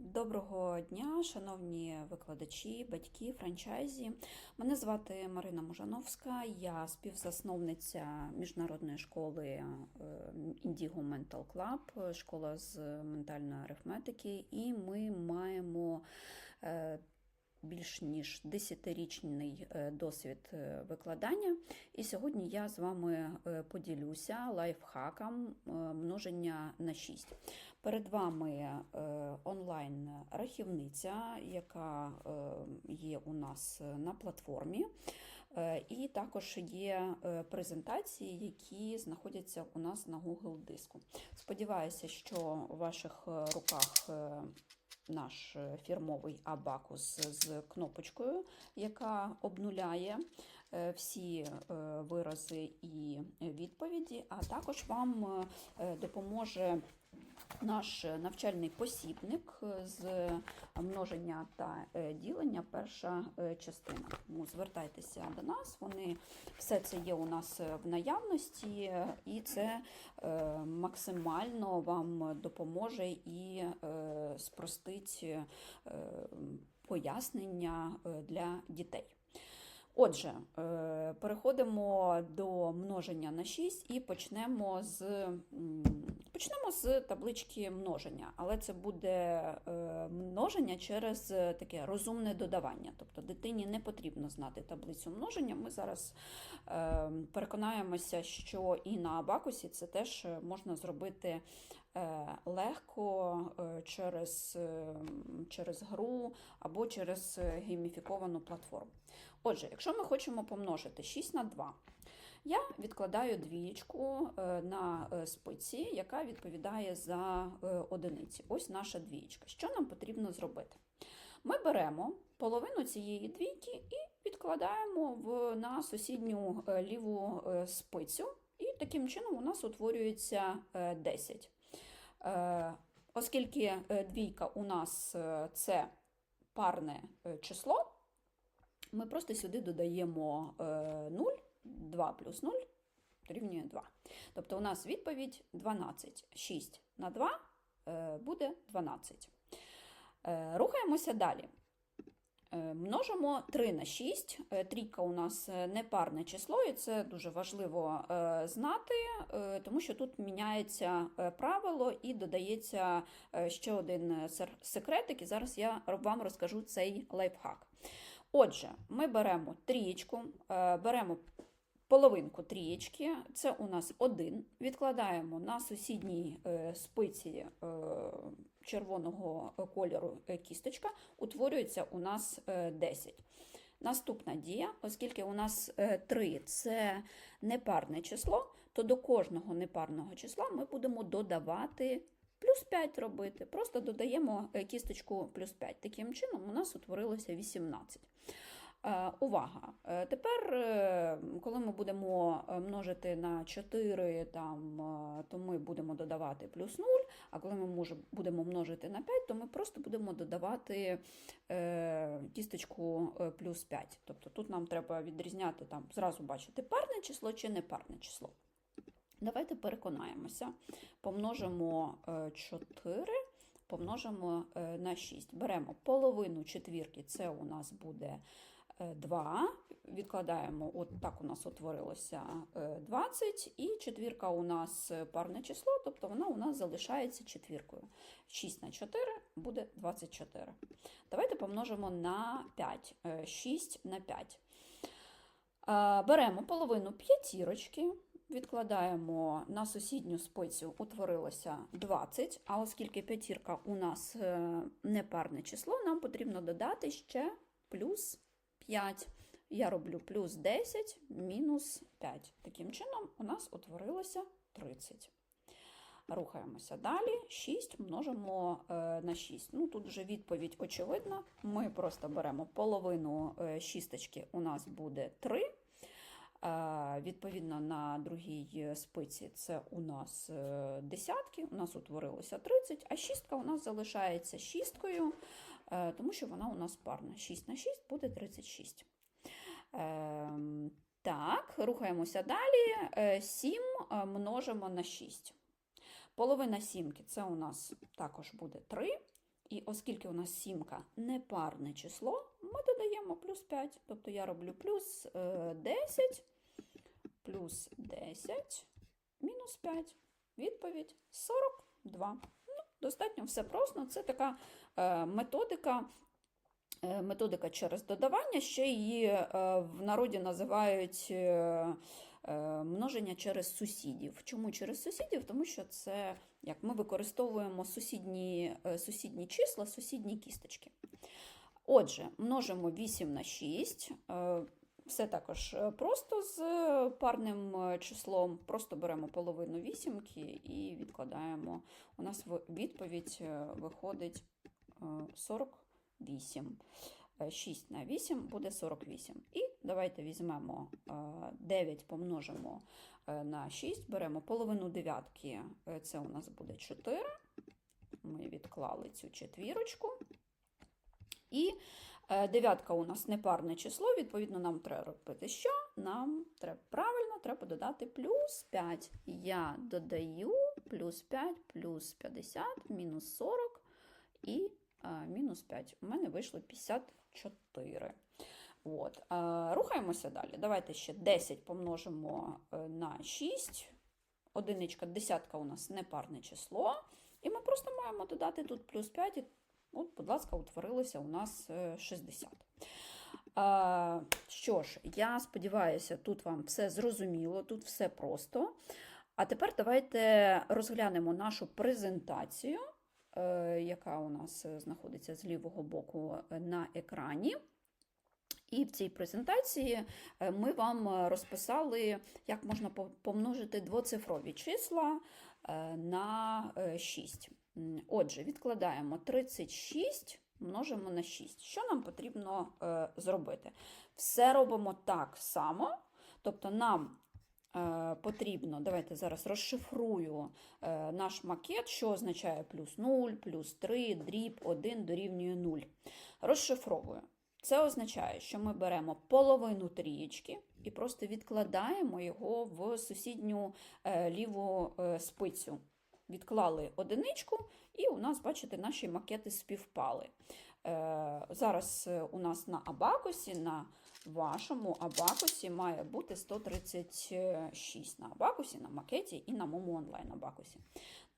Доброго дня, шановні викладачі, батьки, франчайзі. Мене звати Марина Мужановська, я співзасновниця міжнародної школи е, Indigo Mental Club, школа з ментальної арифметики, і ми маємо е, більш ніж 10-річний е, досвід е, викладання. І сьогодні я з вами е, поділюся лайфхаком множення на 6. Перед вами е, онлайн-рахівниця, яка є у нас на платформі, і також є презентації, які знаходяться у нас на Google диску. Сподіваюся, що у ваших руках наш е, фірмовий абакус з кнопочкою, яка обнуляє е, всі е, вирази і відповіді, а також вам допоможе наш навчальний посібник з множення та е, ділення, перша е, частина. Тому звертайтеся до нас, вони все це є у нас в наявності, е, і це е, максимально вам допоможе і е, спростить е, пояснення е, для дітей. Отже, е, переходимо до множення на 6 і почнемо з, почнемо з таблички множення, але це буде е, множення через таке розумне додавання. Тобто дитині не потрібно знати таблицю множення. Ми зараз е, переконаємося, що і на абакусі це теж можна зробити легко е, через, е, через гру або через е, гейміфіковану платформу. Отже, якщо ми хочемо помножити 6 на 2, я відкладаю двієчку е, на е, спиці, яка відповідає за е, одиниці. Ось наша двієчка. Що нам потрібно зробити? Ми беремо половину цієї двійки і відкладаємо в, на сусідню е, ліву е, спицю, і таким чином у нас утворюється е, 10. Е, Оскільки е, двійка у нас е, це парне число, ми просто сюди додаємо е, 0, 2 плюс 0 дорівнює 2. Тобто у нас відповідь 12. 6 на 2 е, буде 12. Е, Рухаємося далі. Е, Множимо 3 на 6. Е, Трійка у нас е, непарне число, і це дуже важливо знати, тому що тут міняється правило і додається ще один секретик, і зараз я вам розкажу цей лайфхак. Отже, ми беремо трієчку, беремо половинку трієчки, це у нас 1, відкладаємо на сусідній спиці червоного кольору е, кісточка, утворюється у нас е, 10. Наступна дія, оскільки у нас 3 це непарне число, то до кожного непарного числа ми будемо додавати плюс 5 робити. Просто додаємо е, кісточку плюс 5. Таким чином у нас утворилося 18. Е, Увага! Е, Тепер, е, коли ми будемо множити на 4, там, то ми будемо додавати плюс 0, а коли ми будемо множити на 5, то ми просто будемо додавати кісточку плюс 5. Тобто тут нам треба відрізняти, там, зразу бачити парне число чи непарне число. Давайте переконаємося. Помножимо е, 4, помножимо на 6. Беремо половину четвірки, це у нас буде 2. Відкладаємо, от так у нас утворилося е, 20, і четвірка у нас е, парне число, тобто вона у нас залишається четвіркою. 6 на 4 буде 24. Давайте помножимо на 5. Е, 6 на 5. Е, Беремо половину п'ятірочки, відкладаємо на сусідню спицю, утворилося 20, а оскільки п'ятірка у нас е, непарне число, нам потрібно додати ще плюс 5. Я роблю плюс 10 мінус 5. Таким чином у нас утворилося 30. Рухаємося далі. 6 множимо е, на 6. Ну, тут вже відповідь очевидна. Ми просто беремо половину е, шісточки, у нас буде 3. Е, Відповідно, на другій спиці це у нас десятки, у нас утворилося 30, а шістка у нас залишається шісткою, тому що вона у нас парна. 6 на 6 буде 36. Ем, Так, рухаємося далі. Е, 7 е, множимо на 6. Половина сімки це у нас також буде 3. І оскільки у нас сімка непарне число, ми додаємо плюс 5. Тобто я роблю плюс е, 10, плюс 10, мінус 5. Відповідь 42. Достатньо все просто. Це така е, методика. е, Методика через додавання, ще її е, в народі називають множення через сусідів. Чому через сусідів? Тому що це як ми використовуємо сусідні, сусідні числа, сусідні кісточки. Отже, множимо 8 на 6. Все також е, просто з е, парним е, числом. Просто беремо половину вісімки і відкладаємо. У нас відповідь виходить е, 48. Е, 6 на 8 буде 48. І давайте візьмемо е, 9, помножимо на 6, беремо половину дев'ятки, це у нас буде 4. Ми відклали цю четвірочку. І дев'ятка у нас непарне число, відповідно, нам треба робити що? Нам треба правильно треба додати плюс 5. Я додаю плюс 5, плюс 50, мінус 40 і е, мінус 5. У мене вийшло 54. От. Е, рухаємося далі. Давайте ще 10 помножимо е, на 6. Одиничка, десятка у нас непарне число. І ми просто маємо додати тут плюс 5. І, от, будь ласка, утворилося у нас е, 60. Е, що ж, я сподіваюся, тут вам все зрозуміло, тут все просто. А тепер давайте розглянемо нашу презентацію, е, яка у нас знаходиться з лівого боку е, на екрані. І в цій презентації ми вам розписали, як можна помножити двоцифрові числа на е, 6. Отже, відкладаємо 36, множимо на 6. Що нам потрібно е, зробити? Все робимо так само, тобто нам е, потрібно, давайте зараз розшифрую е, наш макет, що означає плюс 0, плюс 3, дріб 1 дорівнює 0. Розшифровую. Це означає, що ми беремо половину трієчки і просто відкладаємо його в сусідню е, ліву е, спицю. Відклали одиничку, і у нас, бачите, наші макети співпали. Е, зараз е, у нас на абакусі, на вашому абакусі має бути 136 на абакусі, на макеті і на моєму онлайн абакусі.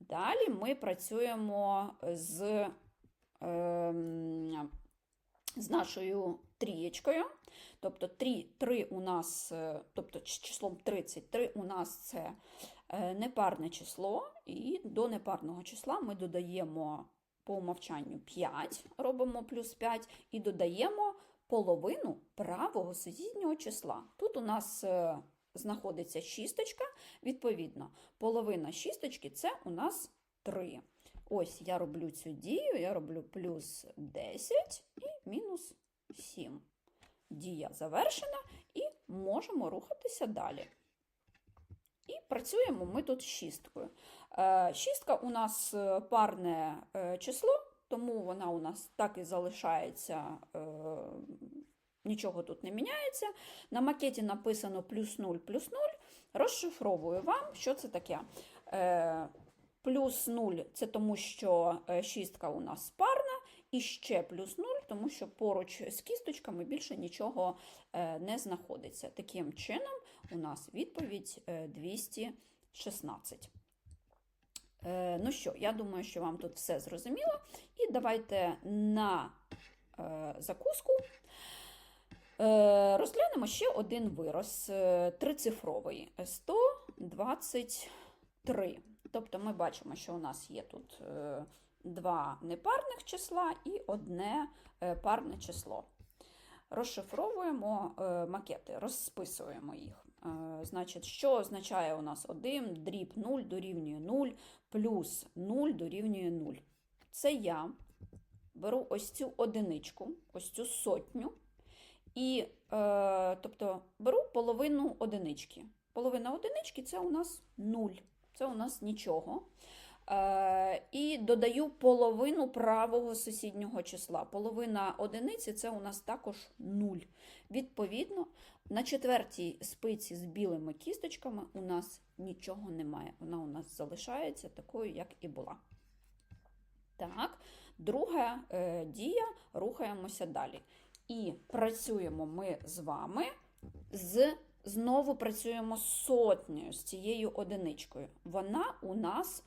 Далі ми працюємо з. З нашою трієчкою. Тобто 3, 3 у нас, е, тобто числом 33 у нас це е, непарне число, і до непарного числа ми додаємо по умовчанню 5, робимо плюс 5, і додаємо половину правого сусіднього числа. Тут у нас е, знаходиться шісточка, відповідно, половина шісточки це у нас 3. Ось я роблю цю дію, я роблю плюс 10 і 7. Дія завершена і можемо рухатися далі. І працюємо ми тут з шісткою. Е, Шістка у нас е, парне е, число, тому вона у нас так і залишається, нічого тут не міняється. На макеті написано плюс 0 плюс 0. Розшифровую вам, що це таке. Плюс 0 це тому, що шістка у нас парна, і ще плюс 0, тому що поруч з кісточками більше нічого е, не знаходиться. Таким чином, у нас відповідь е, 216. Е, Ну що, я думаю, що вам тут все зрозуміло. І давайте на е, закуску е, розглянемо ще один вираз е, трицифровий 123. Тобто ми бачимо, що у нас є тут е, два непарних числа і одне е, парне число. Розшифровуємо е, макети, розписуємо їх. Е, Значить, що означає у нас 1, дріб 0 дорівнює 0, плюс 0 дорівнює 0. Це я беру ось цю одиничку, ось цю сотню, і тобто беру половину одинички. Половина одинички це у нас 0, це у нас нічого. Е, і додаю половину правого сусіднього числа. Половина одиниці це у нас також 0. Відповідно, на четвертій спиці з білими кісточками у нас нічого немає. Вона у нас залишається такою, як і була. Так, Друга е, дія, рухаємося далі. І працюємо ми з вами з знову працюємо з сотнею, з цією одиничкою. Вона у нас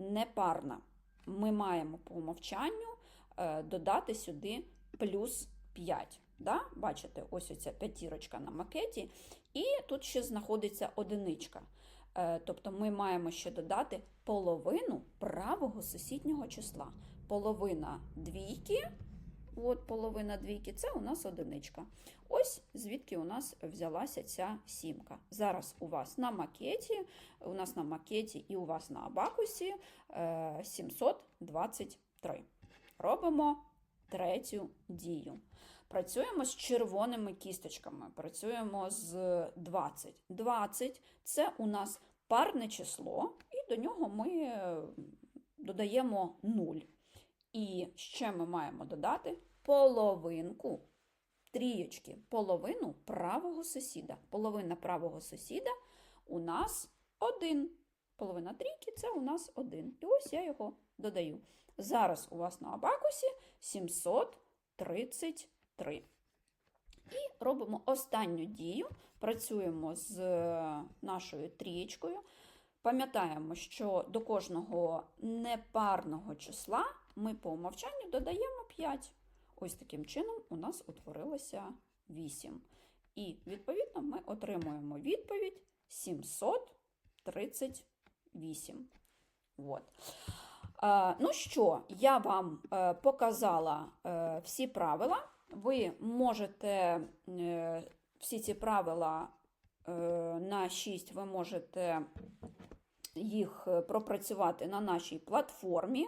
непарна. Ми маємо по умовчанню е, додати сюди плюс 5. Да? Бачите, ось оця п'ятірочка на макеті, і тут ще знаходиться одиничка. Е, Тобто ми маємо ще додати половину правого сусіднього числа. Половина двійки, от половина двійки, це у нас одиничка. Ось звідки у нас взялася ця сімка. Зараз у вас на макеті, у нас на макеті і у вас на абакусі е, 723. Робимо третю дію. Працюємо з червоними кісточками, працюємо з 20. 20 це у нас парне число, і до нього ми е, додаємо 0. І ще ми маємо додати половинку трієчки, половину правого сусіда. Половина правого сусіда у нас 1. Половина трійки це у нас 1. І ось я його додаю. Зараз у вас на абакусі 733. І робимо останню дію. Працюємо з е, нашою трієчкою. Пам'ятаємо, що до кожного непарного числа ми по умовчанню додаємо 5. Ось таким чином у нас утворилося 8. І, відповідно, ми отримуємо відповідь 738. От. Ну що, я вам е, показала е, всі правила. Ви можете е, всі ці правила на 6 ви можете їх пропрацювати на нашій платформі.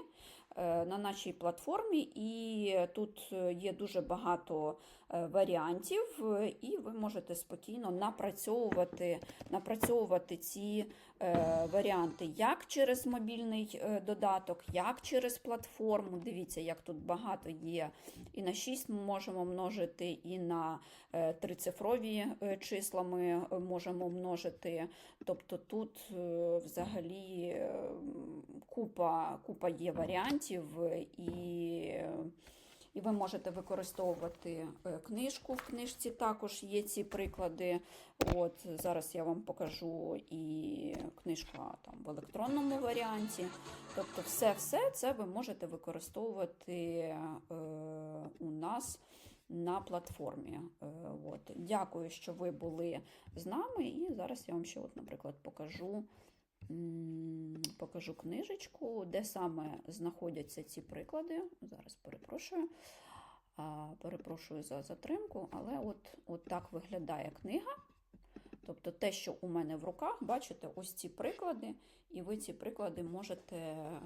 Е, На нашій платформі, і тут е, є дуже багато варіантів, е, і ви можете спокійно напрацьовувати, напрацьовувати ці е, варіанти як через мобільний е, додаток, як через платформу. Дивіться, як тут багато є. І на 6 ми можемо множити, і на е, трицифрові е, числа ми е, можемо множити. Тобто тут е, взагалі е, купа, купа є варіантів, і, і ви можете використовувати е, книжку. В книжці також є ці приклади. От Зараз я вам покажу і книжка там, в електронному варіанті. Тобто, все-все це ви можете використовувати е, у нас на платформі. Е, От. Дякую, що ви були з нами. І зараз я вам ще, от, наприклад, покажу. Покажу книжечку, де саме знаходяться ці приклади. Зараз перепрошую. Перепрошую за затримку, але от, от так виглядає книга. Тобто те, що у мене в руках, бачите, ось ці приклади, і ви ці приклади можете е,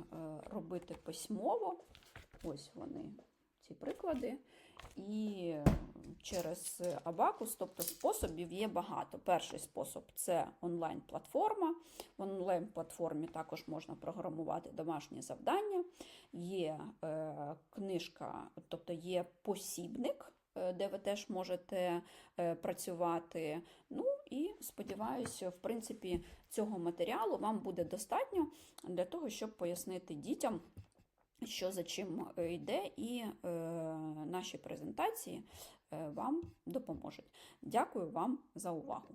робити письмово. Ось вони, ці приклади. І через Абакус, тобто способів є багато. Перший спосіб це онлайн-платформа. В онлайн-платформі також можна програмувати домашні завдання. Є е, книжка, тобто є посібник, е, де ви теж можете е, працювати. Ну і сподіваюся, в принципі, цього матеріалу вам буде достатньо для того, щоб пояснити дітям. Що за чим е, йде, і е, наші презентації е, вам допоможуть. Дякую вам за увагу!